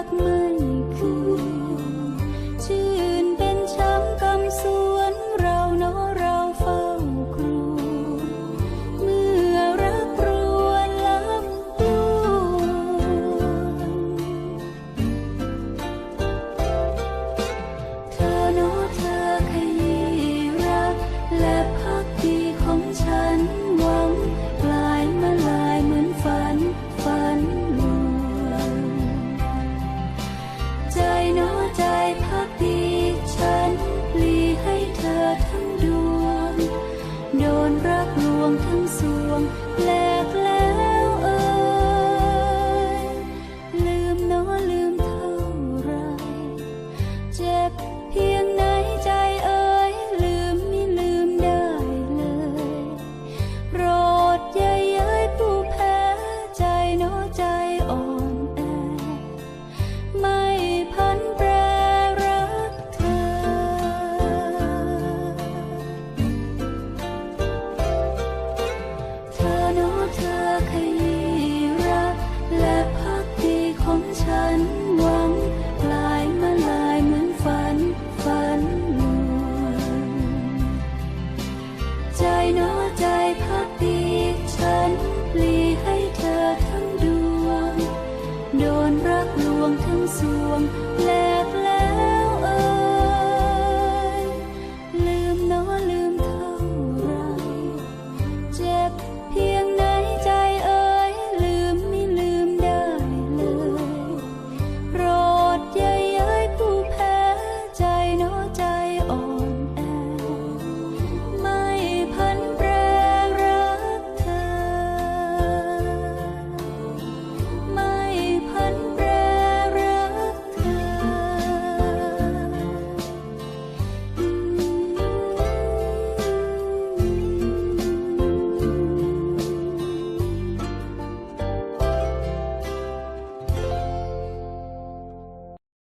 giấc mơ ทั้งดวง โดนรักลวงทั้งสวงและ สวงแล้